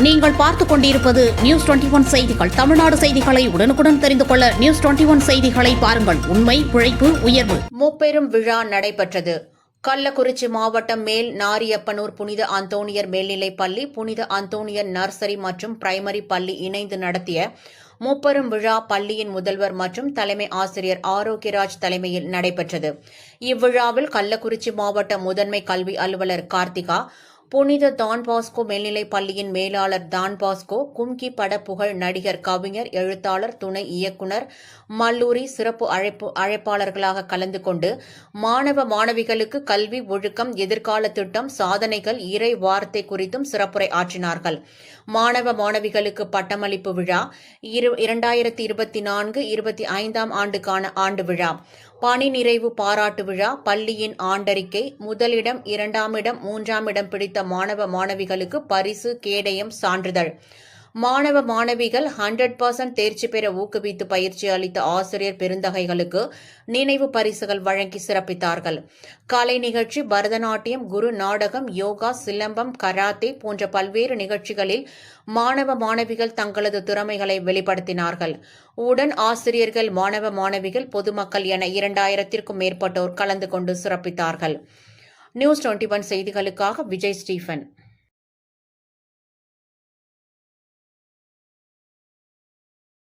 நீங்கள் பார்த்துக் கொண்டிருப்பது நியூஸ் டுவெண்டி ஒன் செய்திகள். தமிழ்நாடு செய்திகளை உடனுக்குடன் தெரிந்து கொள்ள நியூஸ் டுவெண்டி ஒன் செய்திகளை பாருங்கள். உண்மை உழைப்பு உயர்வு. முப்பெரும் விழா நடைபெற்றது. கள்ளக்குறிச்சி மாவட்டம் மேல் நாரியப்பனூர் புனித அந்தோனியர் மேல்நிலைப் பள்ளி புனித அந்தோனியர் நர்சரி மற்றும் பிரைமரி பள்ளி இணைந்து நடத்திய முப்பெரும் விழா பள்ளியின் முதல்வர் மற்றும் தலைமை ஆசிரியர் ஆரோக்கியராஜ் தலைமையில் நடைபெற்றது. இவ்விழாவில் கள்ளக்குறிச்சி மாவட்ட முதன்மை கல்வி அலுவலர் கார்த்திகா புனித டான் பாஸ்கோ மேல்நிலைப் பள்ளியின் மேலாளர் டான் பாஸ்கோ கும்கி பட புகழ் நடிகர் கவிஞர் எழுத்தாளர் துணை இயக்குனர் மல்லூரி சிறப்பு அழைப்பு அழைப்பாளர்களாக கலந்து கொண்டு மாணவ மாணவிகளுக்கு கல்வி ஒழுக்கம் எதிர்கால திட்டம் சாதனைகள் இறை வார்த்தை குறித்தும் சிறப்புரை ஆற்றினார்கள். மாணவ மாணவிகளுக்கு பட்டமளிப்பு விழா இரு இரண்டாயிரத்தி இருபத்தி நான்கு இருபத்தி ஐந்தாம் ஆண்டுக்கான ஆண்டு விழா. பணி நிறைவு பாராட்டு விழா பள்ளியின் ஆண்டறிக்கை முதலிடம் இரண்டாம் இடம் மூன்றாம் இடம் பிடித்த மாணவ மாணவிகளுக்கு பரிசு கேடயம் சான்றிதழ். மாணவ மாணவிகள் ஹண்ட்ரட் பர்சன்ட் தேர்ச்சி பெற ஊக்குவித்து பயிற்சி அளித்த ஆசிரியர் பெருந்தகைகளுக்கு நினைவு பரிசுகள் வழங்கி சிறப்பித்தார்கள். கலை நிகழ்ச்சி பரதநாட்டியம் குரு நாடகம் யோகா சிலம்பம் கராத்தே போன்ற பல்வேறு நிகழ்ச்சிகளில் மாணவ மாணவிகள் தங்களது திறமைகளை வெளிப்படுத்தினார்கள். உடன் ஆசிரியர்கள் மாணவ மாணவிகள் பொதுமக்கள் என இரண்டாயிரத்திற்கும் மேற்பட்டோர் கலந்து கொண்டு சிறப்பித்தார்கள். நியூஸ் டுவெண்டி ஒன் செய்திகளுக்காக விஜய் ஸ்டீஃபன்.